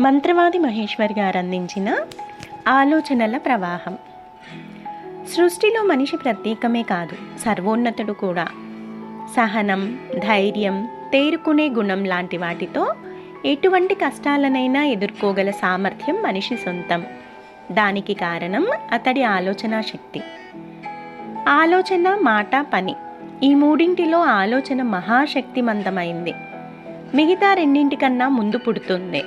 మంత్రవాది మహేశ్వర్ గారు అందించిన ఆలోచనల ప్రవాహం. సృష్టిలో మనిషి ప్రత్యేకమే కాదు సర్వోన్నతుడు కూడా. సహనం ధైర్యం తేరుకునే గుణం లాంటి వాటితో ఎటువంటి కష్టాలనైనా ఎదుర్కోగల సామర్థ్యం మనిషి సొంతం. దానికి కారణం అతడి ఆలోచన శక్తి. ఆలోచన మాట పని ఈ మూడింటిలో ఆలోచన మహాశక్తిమంతమైంది. మిగతా రెండింటికన్నా ముందు పుడుతుంది.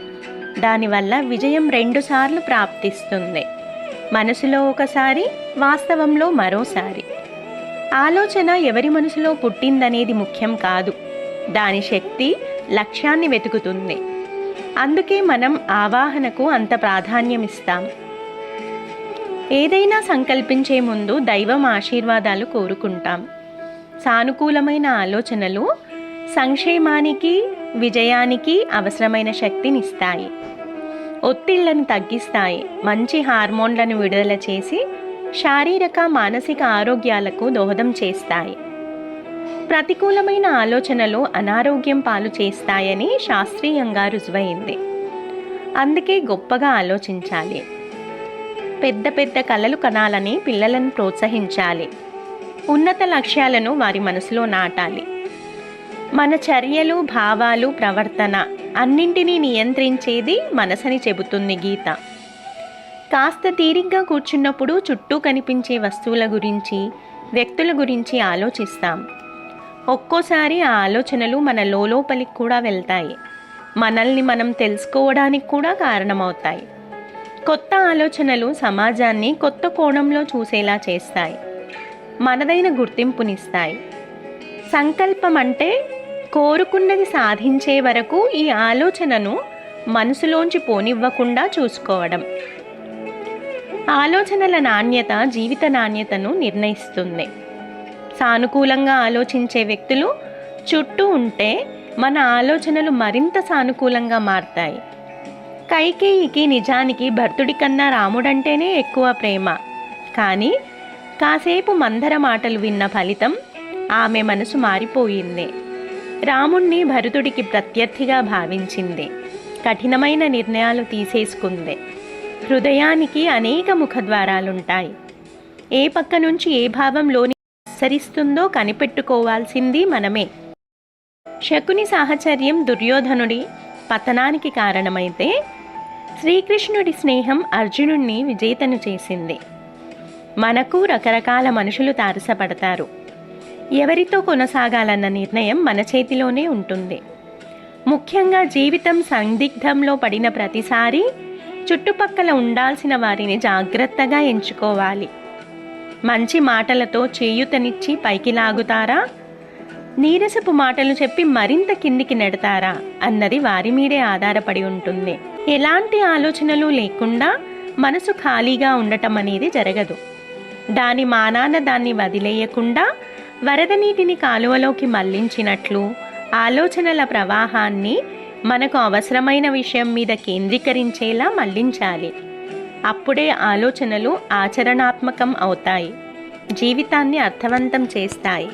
దానివల్ల విజయం రెండుసార్లు ప్రాప్తిస్తుంది. మనసులో ఒకసారి వాస్తవంలో మరోసారి. ఆలోచన ఎవరి మనసులో పుట్టిందనేది ముఖ్యం కాదు. దాని శక్తి లక్ష్యాన్ని వెతుకుతుంది. అందుకే మనం ఆవాహనకు అంత ప్రాధాన్యమిస్తాం. ఏదైనా సంకల్పించే ముందు దైవం ఆశీర్వాదాలు కోరుకుంటాం. సానుకూలమైన ఆలోచనలు సంక్షేమానికి విజయానికి అవసరమైన శక్తినిస్తాయి. ఒత్తిళ్ళను తగ్గిస్తాయి. మంచి హార్మోన్లను విడుదల చేసి శారీరక మానసిక ఆరోగ్యాలకు దోహదం చేస్తాయి. ప్రతికూలమైన ఆలోచనలు అనారోగ్యం పాలు చేస్తాయని శాస్త్రీయంగా రుజువైంది. అందుకే గొప్పగా ఆలోచించాలి. పెద్ద పెద్ద కలలు కనాలని పిల్లలను ప్రోత్సహించాలి. ఉన్నత లక్ష్యాలను వారి మనసులో నాటాలి. మన చర్యలు భావాలు ప్రవర్తన అన్నింటినీ నియంత్రించేది మనసని చెబుతుంది గీత. కాస్త తీరిగ్గా కూర్చున్నప్పుడు చుట్టూ కనిపించే వస్తువుల గురించి వ్యక్తుల గురించి ఆలోచిస్తాం. ఒక్కోసారి ఆ ఆలోచనలు మన లోపలికి కూడా వెళ్తాయి. మనల్ని మనం తెలుసుకోవడానికి కూడా కారణమవుతాయి. కొత్త ఆలోచనలు సమాజాన్ని కొత్త కోణంలో చూసేలా చేస్తాయి. మనదైన గుర్తింపునిస్తాయి. సంకల్పం అంటే కోరుకున్నది సాధించే వరకు ఈ ఆలోచనను మనసులోంచి పోనివ్వకుండా చూసుకోవడం. ఆలోచనల నాణ్యత జీవిత నాణ్యతను నిర్ణయిస్తుంది. సానుకూలంగా ఆలోచించే వ్యక్తులు చుట్టూ ఉంటే మన ఆలోచనలు మరింత సానుకూలంగా మారతాయి. కైకేయికి నిజానికి భర్తుడి కన్నా రాముడంటేనే ఎక్కువ ప్రేమ. కానీ కాసేపు మందర మాటలు విన్న ఫలితం ఆమె మనసు మారిపోయింది. రాముణ్ణి భరతుడికి ప్రత్యర్థిగా భావించింది. కఠినమైన నిర్ణయాలు తీసేసుకుంది. హృదయానికి అనేక ముఖద్వారాలుంటాయి. ఏ పక్క నుంచి ఏ భావంలోని సరిస్తుందో కనిపెట్టుకోవాల్సింది మనమే. శకుని సాహచర్యం దుర్యోధనుడి పతనానికి కారణమైతే శ్రీకృష్ణుడి స్నేహం అర్జునుణ్ణి విజేతను చేసింది. మనకు రకరకాల మనుషులు తారసపడతారు. ఎవరితో కొనసాగాలన్న నిర్ణయం మన చేతిలోనే ఉంటుంది. ముఖ్యంగా జీవితం సందిగ్ధంలో పడిన ప్రతిసారి చుట్టుపక్కల ఉండాల్సిన వారిని జాగ్రత్తగా ఎంచుకోవాలి. మంచి మాటలతో చేయూతనిచ్చి పైకి లాగుతారా? నీరసపు మాటలు చెప్పి మరింత కిందికి నెడతారా? అన్నది వారి మీదే ఆధారపడి ఉంటుంది. ఎలాంటి ఆలోచనలు లేకుండా మనసు ఖాళీగా ఉండటం అనేది జరగదు. దాని మానాన దాన్ని వదిలేయకుండా వరద నీటిని కాలువలోకి మళ్ళించినట్లు ఆలోచనల ప్రవాహాన్ని మనకు అవసరమైన విషయం మీద కేంద్రీకరించేలా మళ్ళించాలి. అప్పుడే ఆలోచనలు ఆచరణాత్మకం అవుతాయి. జీవితాన్ని అర్థవంతం చేస్తాయి.